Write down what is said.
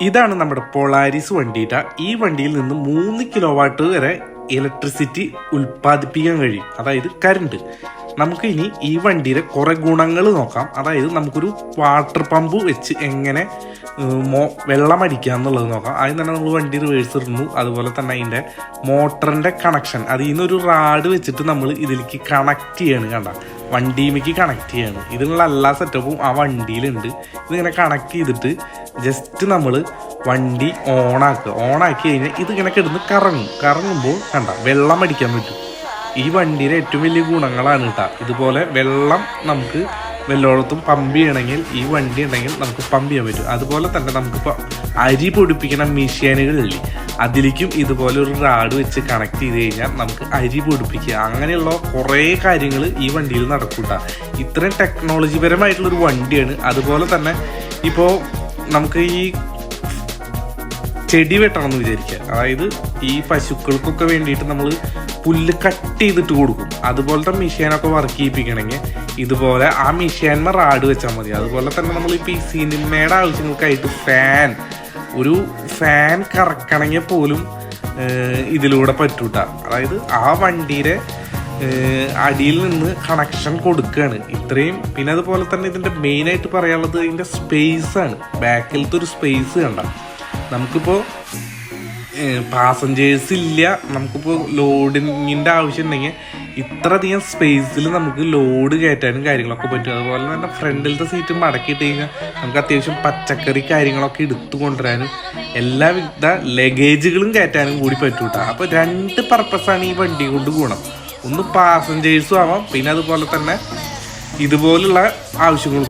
ഇതാണ് നമ്മുടെ പോളാരിസ് വണ്ടിയിട്ട ഈ വണ്ടിയിൽ നിന്ന് മൂന്ന് കിലോ വാട്ട് വരെ ഇലക്ട്രിസിറ്റി ഉൽപ്പാദിപ്പിക്കാൻ കഴിയും. അതായത് കറണ്ട് നമുക്ക് ഇനി ഈ വണ്ടിയുടെ കുറെ ഗുണങ്ങൾ നോക്കാം. അതായത് നമുക്കൊരു വാട്ടർ പമ്പ് വെച്ച് എങ്ങനെ മോ വെള്ളം അടിക്കുക എന്നുള്ളത് നോക്കാം. ആദ്യം തന്നെ നമ്മൾ വണ്ടി റിവേഴ്സ് ഇടുന്നു. അതുപോലെ തന്നെ അതിന്റെ മോട്ടറിന്റെ കണക്ഷൻ അതിൽ നിന്നൊരു റാഡ് വെച്ചിട്ട് നമ്മൾ ഇതിലേക്ക് കണക്ട് ചെയ്യാണ് കണ്ട. വണ്ടിയിലേക്ക് കണക്ട് ചെയ്യാണ്. ഇതിനുള്ള എല്ലാ സെറ്റപ്പും ആ വണ്ടിയിലുണ്ട്. ഇതിങ്ങനെ കണക്ട് ചെയ്തിട്ട് ജസ്റ്റ് നമ്മൾ വണ്ടി ഓണാക്കുക. ഓണാക്കി കഴിഞ്ഞാൽ ഇതിങ്ങനെ കിടന്ന് കറങ്ങും. കറങ്ങുമ്പോൾ കണ്ട വെള്ളം അടിക്കാൻ പറ്റും. ഈ വണ്ടിയുടെ ഏറ്റവും വലിയ ഗുണങ്ങളാണ് കേട്ടോ ഇതുപോലെ വെള്ളം നമുക്ക് വെല്ലോടത്തും പമ്പ് ചെയ്യണമെങ്കിൽ ഈ വണ്ടി ഉണ്ടെങ്കിൽ നമുക്ക് പമ്പ് ചെയ്യാൻ പറ്റും. അതുപോലെ തന്നെ നമുക്കിപ്പോൾ അരി പൊടിപ്പിക്കുന്ന മെഷീനുകളില്ലേ അതിലേക്കും ഇതുപോലെ ഒരു റാഡ് വെച്ച് കണക്ട് ചെയ്ത് കഴിഞ്ഞാൽ നമുക്ക് അരി പൊടിപ്പിക്കുക. അങ്ങനെയുള്ള കുറേ കാര്യങ്ങൾ ഈ വണ്ടിയിൽ നടക്കൂട്ട. ഇത്രയും ടെക്നോളജി പരമായിട്ടുള്ളൊരു വണ്ടിയാണ്. അതുപോലെ തന്നെ ഇപ്പോൾ നമുക്ക് ഈ ചെടി എന്ന് വിചാരിക്കുക. അതായത് ഈ പശുക്കൾക്കൊക്കെ വേണ്ടിയിട്ട് നമ്മൾ പുല്ല് കട്ട് ചെയ്തിട്ട് കൊടുക്കും. അതുപോലത്തെ മെഷീനൊക്കെ വർക്ക് ചെയ്യിപ്പിക്കണമെങ്കിൽ ഇതുപോലെ ആ മെഷീൻമ റാഡ് വെച്ചാൽ മതി. അതുപോലെ തന്നെ നമ്മൾ ഇപ്പോൾ ഈ സിനിമയുടെ ആവശ്യങ്ങൾക്കായിട്ട് ഫാൻ ഒരു ഫാൻ കറക്കണമെങ്കിൽ പോലും ഇതിലൂടെ പറ്റൂട്ട. അതായത് ആ വണ്ടിയുടെ അടിയിൽ നിന്ന് കണക്ഷൻ കൊടുക്കുകയാണ്. ഇത്രയും പിന്നെ അതുപോലെ തന്നെ ഇതിന്റെ മെയിനായിട്ട് പറയാനുള്ളത് ഇതിന്റെ സ്പേസ് ആണ്. ബാക്കിലത്തെ ഒരു സ്പേസ് കണ്ട. നമുക്കിപ്പോൾ പാസഞ്ചേഴ്സ് ഇല്ല. നമുക്കിപ്പോൾ ലോഡിങ്ങിന്റെ ആവശ്യം ഉണ്ടെങ്കിൽ ഇത്രയധികം സ്പേസിൽ നമുക്ക് ലോഡ് കയറ്റാനും കാര്യങ്ങളൊക്കെ പറ്റും. അതുപോലെ തന്നെ ഫ്രണ്ടിലത്തെ സീറ്റ് മടക്കിയിട്ട് കഴിഞ്ഞാൽ നമുക്ക് അത്യാവശ്യം പച്ചക്കറി കാര്യങ്ങളൊക്കെ എടുത്തു കൊണ്ടുവരാനും എല്ലാവിധ ലഗേജുകളും കയറ്റാനും കൂടി പറ്റൂട്ടാ. അപ്പോൾ രണ്ട് പർപ്പസാണ് ഈ വണ്ടി കൊണ്ട് ഗുണം ഒന്ന് പാസഞ്ചേഴ്സും ആവാം. പിന്നെ അതുപോലെ തന്നെ ഇതുപോലുള്ള ആവശ്യങ്ങൾ